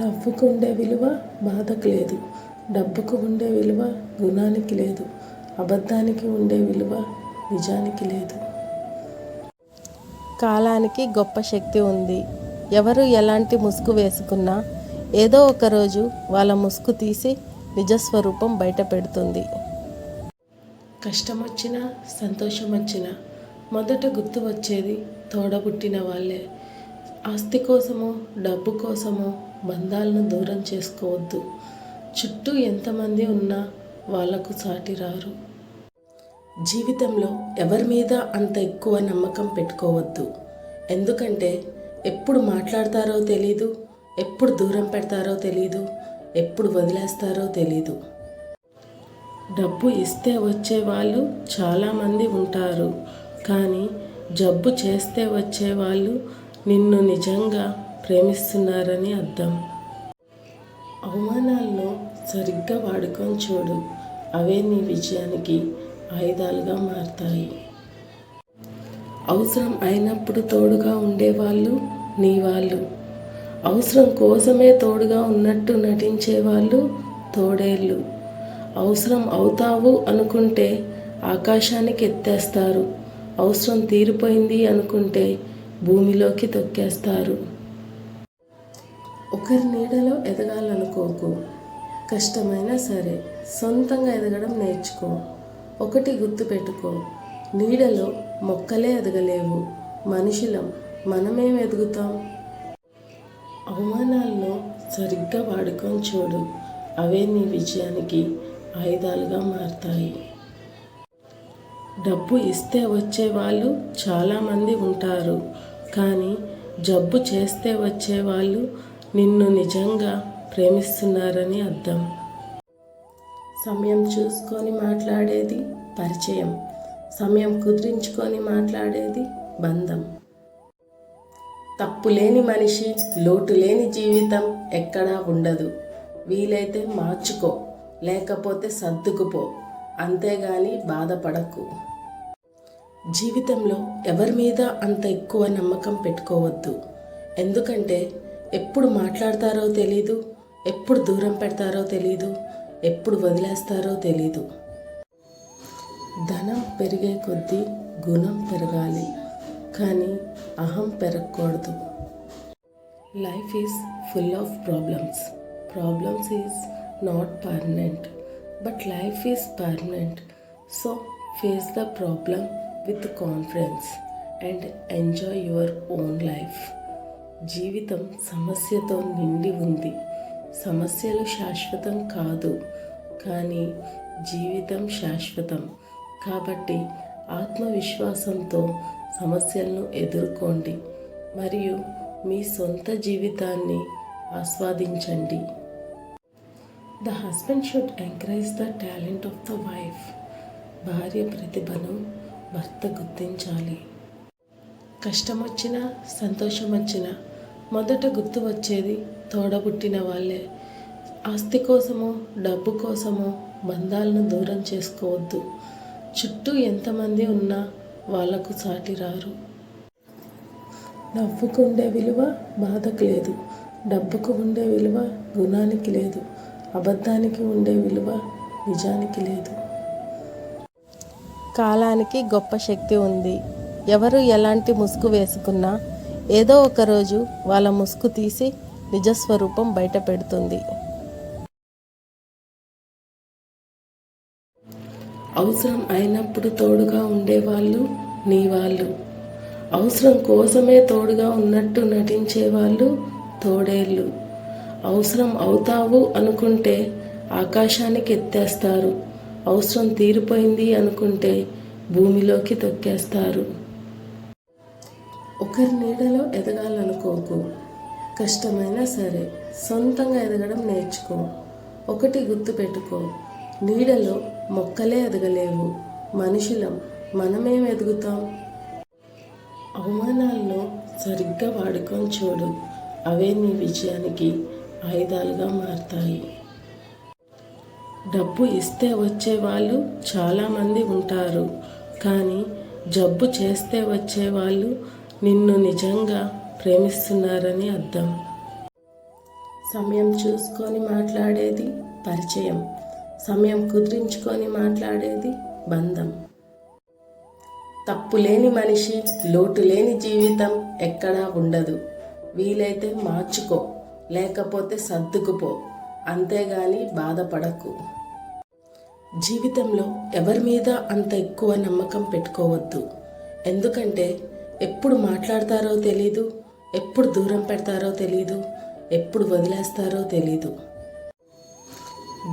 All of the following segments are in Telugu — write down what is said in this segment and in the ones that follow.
నవ్వుకు ఉండే విలువ బాధకు లేదు. డబ్బుకు ఉండే విలువ గుణానికి లేదు. అబద్ధానికి ఉండే విలువ నిజానికి లేదు. కాలానికి గొప్ప శక్తి ఉంది. ఎవరు ఎలాంటి ముసుగు వేసుకున్నా ఏదో ఒక రోజు వాళ్ళ ముసుగు తీసి నిజస్వరూపం బయట పెడుతుంది. కష్టం వచ్చినా సంతోషం వచ్చినా మొదట గుర్తు వచ్చేది తోడబుట్టిన వాళ్ళే. ఆస్తి కోసమో డబ్బు కోసమో బంధాలను దూరం చేసుకోవద్దు. చుట్టూ ఎంతమంది ఉన్నా వాళ్ళకు సాటి రారు. జీవితంలో ఎవరి మీద అంత ఎక్కువ నమ్మకం పెట్టుకోవద్దు. ఎందుకంటే ఎప్పుడు మాట్లాడతారో తెలీదు ఎప్పుడు దూరం పెడతారో తెలీదు ఎప్పుడు వదిలేస్తారో తెలీదు. డబ్బు ఇస్తే వచ్చే వాళ్ళు చాలామంది ఉంటారు. కానీ జబ్బు చేస్తే వచ్చే వాళ్ళు నిన్ను నిజంగా ప్రేమిస్తున్నారని అర్థం. అవమానాలను సరిగ్గా వాడుకొని చూడు. అవే నీ విజయానికి ఆయుధాలుగా మారతాయి. అవసరం అయినప్పుడు తోడుగా ఉండేవాళ్ళు నీ వాళ్ళు. అవసరం కోసమే తోడుగా ఉన్నట్టు నటించే వాళ్ళు తోడేళ్ళు. అవసరం అవుతావు అనుకుంటే ఆకాశానికి ఎత్తేస్తారు. అవసరం తీరిపోయింది అనుకుంటే భూమిలోకి తొక్కేస్తారు. ఒకరి నీడలో ఎదగాలనుకోకు. కష్టమైనా సరే సొంతంగా ఎదగడం నేర్చుకో. ఒకటి గుర్తుపెట్టుకో. నీడలో మొక్కలే ఎదగలేవు. మనుషులం మనమేం ఎదుగుతాం? అవమానాలను సరిగ్గా వాడుకొని చూడు. అవే నీ విజయానికి ఆయుధాలుగా మారతాయి. డబ్బు ఇస్తే వచ్చే వాళ్ళు చాలామంది ఉంటారు. కానీ జబ్బు చేస్తే వచ్చే వాళ్ళు నిన్ను నిజంగా ప్రేమిస్తున్నారని అర్థం. సమయం చూసుకొని మాట్లాడేది పరిచయం. సమయం కుదిరించుకొని మాట్లాడేది బంధం. తప్పు లేని మనిషి లోటు లేని జీవితం ఎక్కడా ఉండదు. వీలైతే మార్చుకో లేకపోతే సర్దుకుపో. అంతేగాని బాధపడకు. జీవితంలో ఎవరి మీద అంత ఎక్కువ నమ్మకం పెట్టుకోవద్దు. ఎందుకంటే ఎప్పుడు మాట్లాడతారో తెలీదు ఎప్పుడు దూరం పెడతారో తెలీదు ఎప్పుడు వదిలేస్తారో తెలీదు. ధనం పెరిగే కొద్దీ గుణం పెరగాలి కానీ అహం పెరగకూడదు. Life is full of problems problems is not permanent but life is permanent so face the problem with confidence and enjoy your own life జీవితం సమస్యతో నిండి ఉంది. సమస్యలు శాశ్వతం కాదు కానీ జీవితం శాశ్వతం. కాబట్టి ఆత్మవిశ్వాసంతో సమస్యలను ఎదుర్కోండి. మరియు మీ సొంత జీవితాన్ని ఆస్వాదించండి. The husband should encourage the talent of the wife. భార్య ప్రతిభను భర్త గుర్తించాలి. కష్టం వచ్చినా సంతోషం వచ్చినా మొదట గుర్తు వచ్చేది తోడబుట్టిన వాళ్ళే. ఆస్తి కోసమో డబ్బు కోసమో బంధాలను దూరం చేసుకోవద్దు. చుట్టూ ఎంతమంది ఉన్నా వాళ్ళకు సాటి రారు. నవ్వుకు ఉండే విలువ బాధకు లేదు. డబ్బుకు ఉండే విలువ గుణానికి లేదు. అబద్ధానికి ఉండే విలువ నిజానికి లేదు. కాలానికి గొప్ప శక్తి ఉంది. ఎవరు ఎలాంటి ముసుగు వేసుకున్నా ఏదో ఒకరోజు వాళ్ళ ముసుగు తీసి నిజస్వరూపం బయట పెడుతుంది. అవసరం అయినప్పుడు తోడుగా ఉండేవాళ్ళు నీ వాళ్ళు. అవసరం కోసమే తోడుగా ఉన్నట్టు నటించే వాళ్ళు తోడేళ్ళు. అవసరం అవుతావు అనుకుంటే ఆకాశానికి ఎత్తేస్తారు. అవసరం తీరిపోయింది అనుకుంటే భూమిలోకి తొక్కేస్తారు. ఒకరి నీడలో ఎదగాలనుకోకు. కష్టమైనా సరే సొంతంగా ఎదగడం నేర్చుకో. ఒకటి గుర్తుపెట్టుకో. నీడలో మొక్కలే ఎదగలేవు. మనుషులం మనమేం ఎదుగుతాం? అవమానాలను సరిగ్గా వాడుకొని చూడు. అవే నీ విజయానికి ఆయుధాలుగా మారతాయి. డబ్బు ఇస్తే వచ్చే వాళ్ళు చాలామంది ఉంటారు. కానీ జబ్బు చేస్తే వచ్చే వాళ్ళు నిన్ను నిజంగా ప్రేమిస్తున్నారని అర్థం. సమయం చూసుకొని మాట్లాడేది పరిచయం. సమయం కుదిరించుకొని మాట్లాడేది బంధం. తప్పు లేని మనిషి లోటు లేని జీవితం ఎక్కడా ఉండదు. వీలైతే మార్చుకో లేకపోతే సర్దుకుపో. అంతేగాని బాధపడకు. జీవితంలో ఎవరి మీద అంత ఎక్కువ నమ్మకం పెట్టుకోవద్దు. ఎందుకంటే ఎప్పుడు మాట్లాడతారో తెలీదు ఎప్పుడు దూరం పెడతారో తెలీదు ఎప్పుడు వదిలేస్తారో తెలీదు.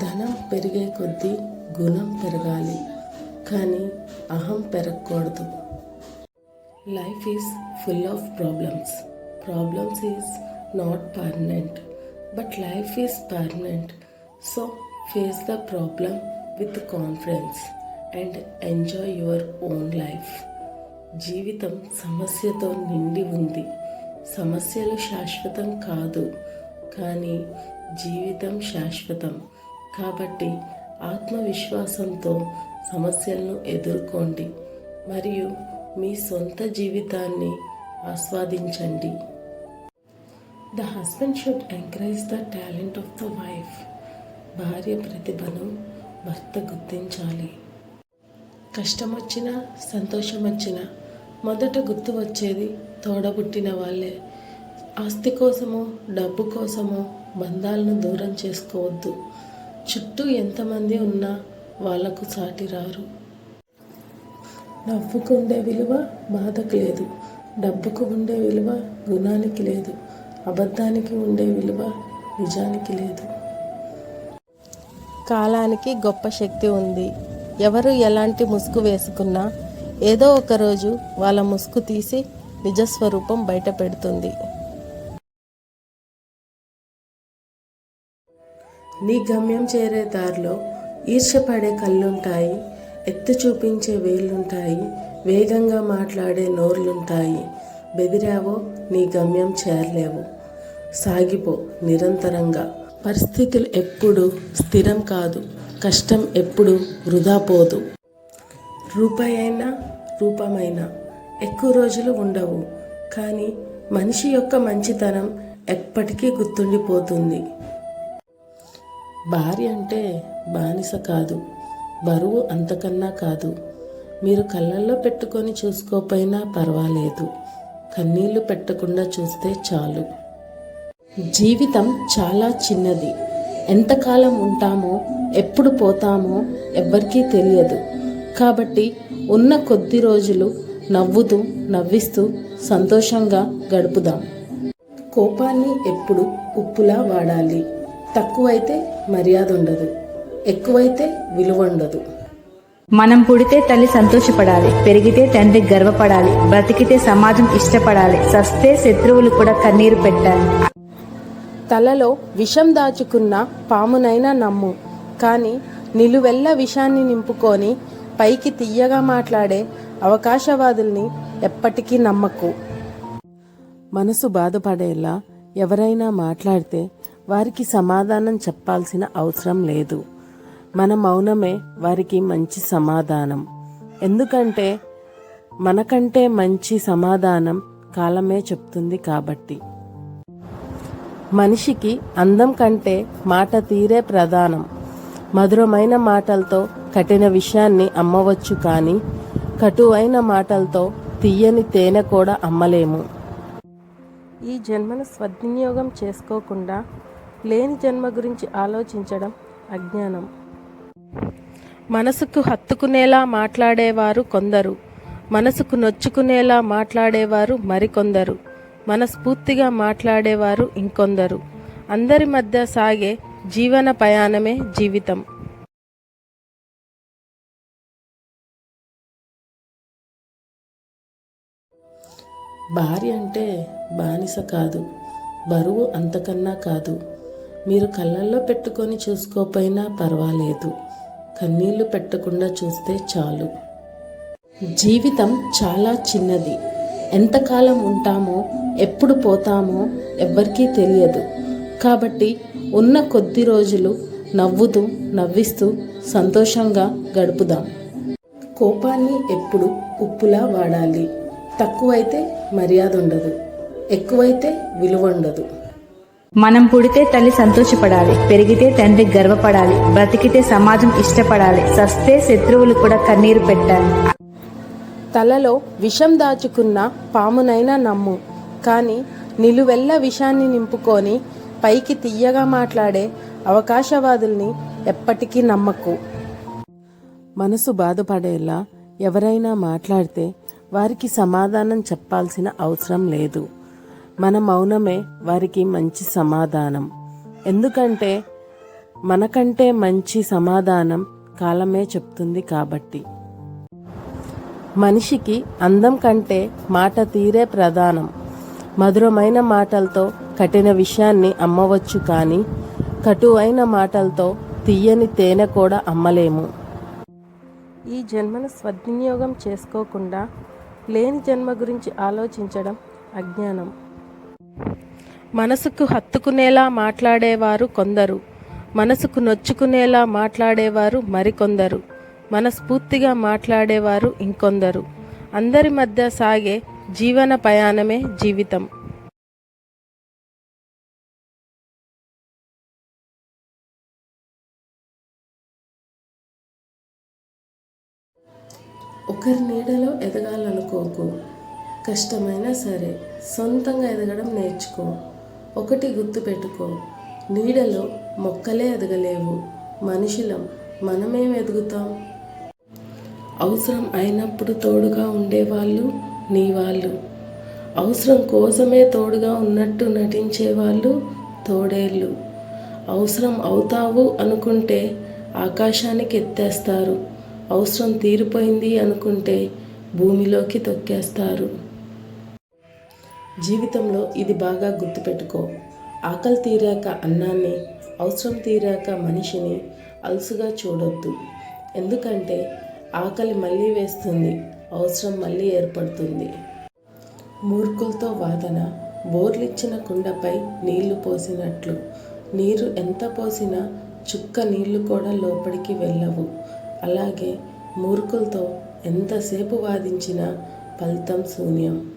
ధనం పెరిగే కొద్దీ గుణం పెరగాలి కానీ అహం పెరగకూడదు. Life is full of problems problems is not permanent but life is permanent so face the problem with confidence and enjoy your own life జీవితం సమస్యతో నిండి ఉంది. సమస్యలు శాశ్వతం కాదు కానీ జీవితం శాశ్వతం. కాబట్టి ఆత్మవిశ్వాసంతో సమస్యలను ఎదుర్కోండి. మరియు మీ సొంత జీవితాన్ని ఆస్వాదించండి. The husband should encourage the talent of the wife భార్య ప్రతిభను భర్త గుర్తించాలి. కష్టం వచ్చినా సంతోషం వచ్చినా మొదట గుర్తు వచ్చేది తోడబుట్టిన వాళ్ళే. ఆస్తి కోసమో డబ్బు కోసమో బంధాలను దూరం చేసుకోవద్దు. చుట్టూ ఎంతమంది ఉన్నా వాళ్ళకు సాటి రారు. నవ్వుకు ఉండే విలువ బాధకు లేదు. డబ్బుకు ఉండే విలువ గుణానికి లేదు. అబద్ధానికి ఉండే విలువ నిజానికి లేదు. కాలానికి గొప్ప శక్తి ఉంది. ఎవరు ఎలాంటి ముసుగు వేసుకున్నా ఏదో ఒకరోజు వాళ్ళ ముసుగు తీసి నిజస్వరూపం బయట పెడుతుంది. నీ గమ్యం చేరే దారిలో ఈర్షపడే కళ్ళుంటాయి ఎత్తు చూపించే వేళ్ళుంటాయి వేగంగా మాట్లాడే నోర్లుంటాయి. బెదిరావో నీ గమ్యం చేరలేవు. సాగిపో నిరంతరంగా. పరిస్థితులు ఎప్పుడు స్థిరం కాదు. కష్టం ఎప్పుడు వృధా పోదు. రూపాయి అయినా రూపమైనా ఎక్కువ రోజులు ఉండవు. కానీ మనిషి యొక్క మంచితనం ఎప్పటికీ గుర్తుండిపోతుంది. భార్య అంటే బానిస కాదు బరువు అంతకన్నా కాదు. మీరు కళ్ళల్లో పెట్టుకొని చూసుకోపోయినా పర్వాలేదు. కన్నీళ్ళు పెట్టకుండా చూస్తే చాలు. జీవితం చాలా చిన్నది. ఎంతకాలం ఉంటామో ఎప్పుడు పోతామో ఎవ్వరికీ తెలియదు. కాబట్టి ఉన్న కొద్ది రోజులు నవ్వుతూ నవ్విస్తూ సంతోషంగా గడుపుదాం. కోపాన్ని ఎప్పుడు ఉప్పులా వాడాలి. తక్కువైతే మర్యాద ఉండదు. ఎక్కువైతే విలువ ఉండదు. మనం పుడితే తల్లి సంతోషపడాలి పెరిగితే తండ్రి గర్వపడాలి బ్రతికితే సమాజం ఇష్టపడాలి సస్తే శత్రువులు కూడా కన్నీరు పెట్టాలి. తలలో విషం దాచుకున్న పామునైనా నమ్ము. కానీ నిలువెల్ల విషాన్ని నింపుకొని పైకి తీయగా మాట్లాడే అవకాశవాదుల్ని ఎప్పటికీ నమ్మకు. మనసు బాధపడేలా ఎవరైనా మాట్లాడితే వారికి సమాధానం చెప్పాల్సిన అవసరం లేదు. మన మౌనమే వారికి మంచి సమాధానం. ఎందుకంటే మనకంటే మంచి సమాధానం కాలమే చెప్తుంది కాబట్టి. మనిషికి అందం కంటే మాట తీరే ప్రధానం. మధురమైన మాటలతో కఠిన విషయాన్ని అమ్మవచ్చు కానీ కటువైన మాటలతో తీయని తేనె కూడా అమ్మలేము. ఈ జన్మను సద్వినియోగం చేసుకోకుండా లేని జన్మ గురించి ఆలోచించడం అజ్ఞానం. మనసుకు హత్తుకునేలా మాట్లాడేవారు కొందరు. మనసుకు నొచ్చుకునేలా మాట్లాడేవారు మరికొందరు. మనస్ఫూర్తిగా మాట్లాడేవారు ఇంకొందరు. అందరి మధ్య సాగే జీవన ప్రయాణమే జీవితం. భార్య అంటే బానిస కాదు బరువు అంతకన్నా కాదు. మీరు కళ్ళల్లో పెట్టుకొని చూసుకోపోయినా పర్వాలేదు. కన్నీళ్ళు పెట్టకుండా చూస్తే చాలు. జీవితం చాలా చిన్నది. ఎంతకాలం ఉంటామో ఎప్పుడు పోతామో ఎవ్వరికీ తెలియదు. కాబట్టి ఉన్న కొద్ది రోజులు నవ్వుతూ నవ్విస్తూ సంతోషంగా గడుపుదాం. కోపాన్ని ఎప్పుడు ఉప్పులా వాడాలి. తక్కువైతే మర్యాద ఉండదు. ఎక్కువైతే విలువ ఉండదు. మనం పుడితే తల్లి సంతోషపడాలి పెరిగితే తండ్రి గర్వపడాలి బ్రతికితే సమాజం ఇష్టపడాలి సస్తే శత్రువులు కూడా కన్నీరు పెట్టాలి. తలలో విషం దాచుకున్న పామునైనా నమ్ము కానీ నిలువెల్ల విషాన్ని నింపుకొని పైకి తీయగా మాట్లాడే అవకాశవాదుల్ని ఎప్పటికీ నమ్మకు. మనసు బాధపడేలా ఎవరైనా మాట్లాడితే వారికి సమాధానం చెప్పాల్సిన అవసరం లేదు. మన మౌనమే వారికి మంచి సమాధానం. ఎందుకంటే మనకంటే మంచి సమాధానం కాలమే చెప్తుంది కాబట్టి. మనిషికి అందం కంటే మాట తీరే ప్రధానం. మధురమైన మాటలతో కఠిన విషయాన్ని అమ్మవచ్చు కానీ కటువైన మాటలతో తీయని తేనె కూడా అమ్మలేము. ఈ జన్మను సద్వినియోగం చేసుకోకుండా లేని జన్మ గురించి ఆలోచించడం అజ్ఞానం. మనసుకు హత్తుకునేలా మాట్లాడేవారు కొందరు. మనసుకు నొచ్చుకునేలా మాట్లాడేవారు మరికొందరు. మనస్ఫూర్తిగా మాట్లాడేవారు ఇంకొందరు. అందరి మధ్య సాగే జీవన ప్రయాణమే జీవితం. ఒకరి నీడలో ఎదగాలనుకోకు. కష్టమైనా సరే సొంతంగా ఎదగడం నేర్చుకో. ఒకటి గుర్తుపెట్టుకో నీడలో మొక్కలే ఎదగలేవు. మనుషులం మనమేం ఎదుగుతాం? అవసరం అయినప్పుడు తోడుగా ఉండేవాళ్ళు నీ వాళ్ళు. అవసరం కోసమే తోడుగా ఉన్నట్టు నటించే వాళ్ళు తోడేళ్ళు. అవసరం అవుతావు అనుకుంటే ఆకాశానికి ఎత్తేస్తారు. అవసరం తీరిపోయింది అనుకుంటే భూమిలోకి తొక్కేస్తారు. జీవితంలో ఇది బాగా గుర్తుపెట్టుకో. ఆకలి తీరాక అన్నాన్ని అవసరం తీరాక మనిషిని అలసుగా చూడొద్దు. ఎందుకంటే ఆకలి మళ్ళీ వేస్తుంది అవసరం మళ్ళీ ఏర్పడుతుంది. మూర్ఖులతో వాదన బోర్లిచ్చిన కుండపై నీళ్ళు పోసినట్లు. నీరు ఎంత పోసినా చుక్క నీళ్ళు కూడా లోపలికి వెళ్ళవు. అలాగే మూర్ఖులతో ఎంతసేపు వాదించినా ఫలితం శూన్యం.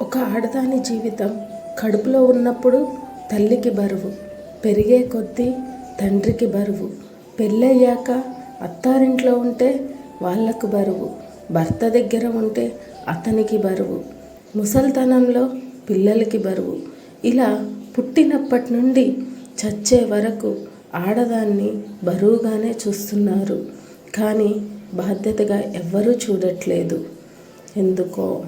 ఒక ఆడదాని జీవితం కడుపులో ఉన్నప్పుడు తల్లికి బరువు పెరిగే కొద్దీ తండ్రికి బరువు పెళ్ళయ్యాక అత్తారింట్లో ఉంటే వాళ్ళకు బరువు భర్త దగ్గర ఉంటే అతనికి బరువు ముసల్తనంలో పిల్లలకి బరువు. ఇలా పుట్టినప్పటి నుండి చచ్చే వరకు ఆడదాన్ని బరువుగానే చూస్తున్నారు. కానీ బాధ్యతగా ఎవ్వరూ చూడట్లేదు. ఎందుకో